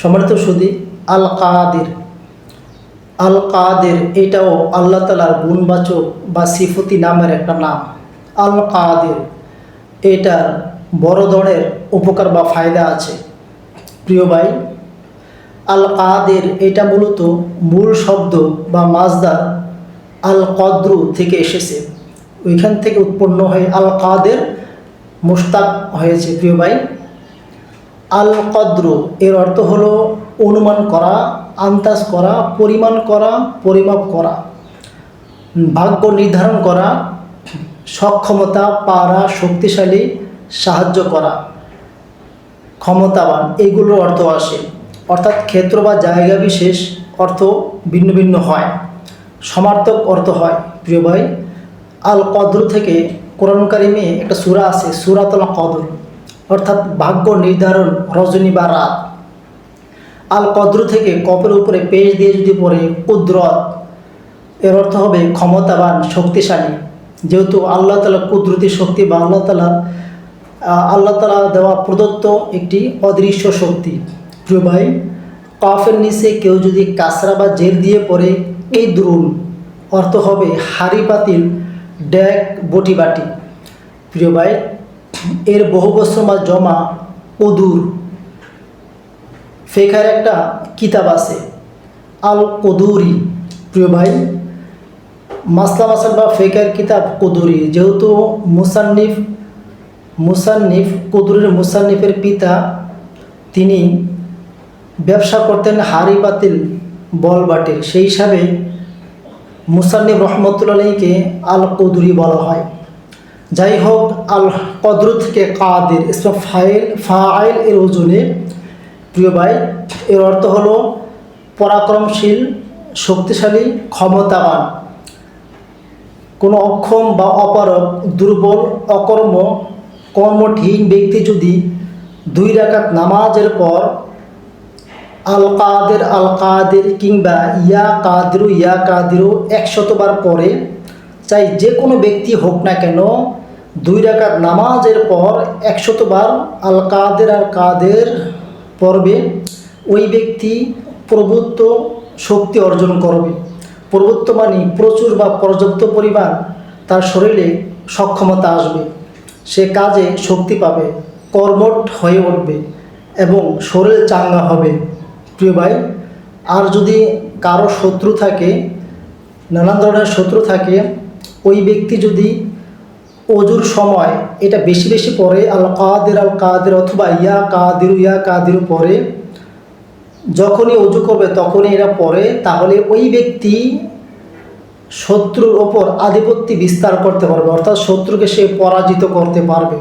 সম্মানিত সুদি আল কাদের আল কাদের এটাও আল্লাহ তালার গুণবাচক বা সিফতি নামের একটা নাম। আল কাদের এটার বড় ধরনের উপকার বা ফায়দা আছে। প্রিয় ভাই আল কাদের এটা মূলত মূল শব্দ বা মাজদার আল কদ্রু থেকে এসেছে। ওইখান থেকে উৎপন্ন হয়ে আল কাদের মুস্তাক হয়েছে। প্রিয় ভাই আল কদ্রু এর অর্থ হলো অনুমান করা, আন্দাজ করা, পরিমাণ করা, পরিমাপ করা। ভাগ্য নির্ধারণ করা, সক্ষমতা, পারা, শক্তিশালী, সাহায্য করা। ক্ষমতাবান এইগুলোর অর্থ আসে। অর্থাৎ ক্ষেত্র বা জায়গা বিশেষ অর্থ ভিন্ন ভিন্ন হয়। সমার্থক অর্থ হয়। প্রিয় ভাই আল কদ্র থেকে কোরআন কারিমে একটা সুরা আছে, সুরাতল কদর। অর্থাৎ ভাগ্য নির্ধারণ, রজনী বা রাত। আল কদ্র থেকে কপের উপরে পেশ দিয়ে যদি পড়ে কুদরত, এর অর্থ হবে ক্ষমতাবান, শক্তিশালী। যেহেতু আল্লাহ তালা কুদরতি শক্তি বা আল্লাহ তালা আল্লাহ তালা দেওয়া প্রদত্ত একটি অদৃশ্য শক্তি। প্রিয় ভাই, কফের নিচে কেউ যদি কাসরা বা জের দিয়ে পড়ে, এই দ্রুণ অর্থ হবে হাড়ি পাতিল ড্যাক বটি বাটি। প্রিয় ভাই এর বহু বছর বা জমা কদুর ফেকার একটা কিতাব আছে আল কদুরি প্রিয় ভাই, মাসলা মাসাল বা ফেকার কিতাব কদুরি যেহেতু মুসান্নিফ মুসান্নিফ কদুরের মুসান্নিফের পিতা, তিনি ব্যবসা করতেন হাড়ি বাতিল, বল বাটির সেই হিসাবে মুসান্নিফ রহমতুল্লাহকে আল কদুরি বলা হয়। যাই হোক আল কদর থেকে কাদের ইসলাম ফাইল ফাইল এর ওজনে, প্রিয় ভাই, এর অর্থ হলো পরাক্রমশীল, শক্তিশালী, ক্ষমতাবান। কোনো অক্ষম বা অপারক দুর্বল, অকর্ম কর্মঠহীন ব্যক্তি যদি দুই রাকাত নামাজের পর আল কাদের আল কাদের কিংবা ইয়া কাদিরু ইয়া কাদিরু একশতবার পরে চাই যে কোনো ব্যক্তি হোক না কেন, দুই রাকাত নামাজের পর একশতবার আল কাদের আর কাদের পর্বে ওই ব্যক্তি প্রভুত্ব শক্তি অর্জন করবে। প্রভুত্ব মানে প্রচুর বা পর্যাপ্ত পরিমাণ তার শরীরে সক্ষমতা আসবে। সে কাজে শক্তি পাবে কর্মট হয়ে উঠবে এবং শরীর চাঙ্গা হবে। প্রিয় ভাই, আর যদি কারও শত্রু থাকে, নানান ধরনের শত্রু থাকে ওই ব্যক্তি যদি অজুর সময় এটা বেশি বেশি পরে আল কাদের আল কাদের অথবা ইয়া কাদিরু ইয়া কাদিরু পরে যখনই অজু করবে তখনই এরা পরে তাহলে ওই ব্যক্তি শত্রুর ওপর আধিপত্য বিস্তার করতে পারবে, অর্থাৎ শত্রুকে সে পরাজিত করতে পারবে।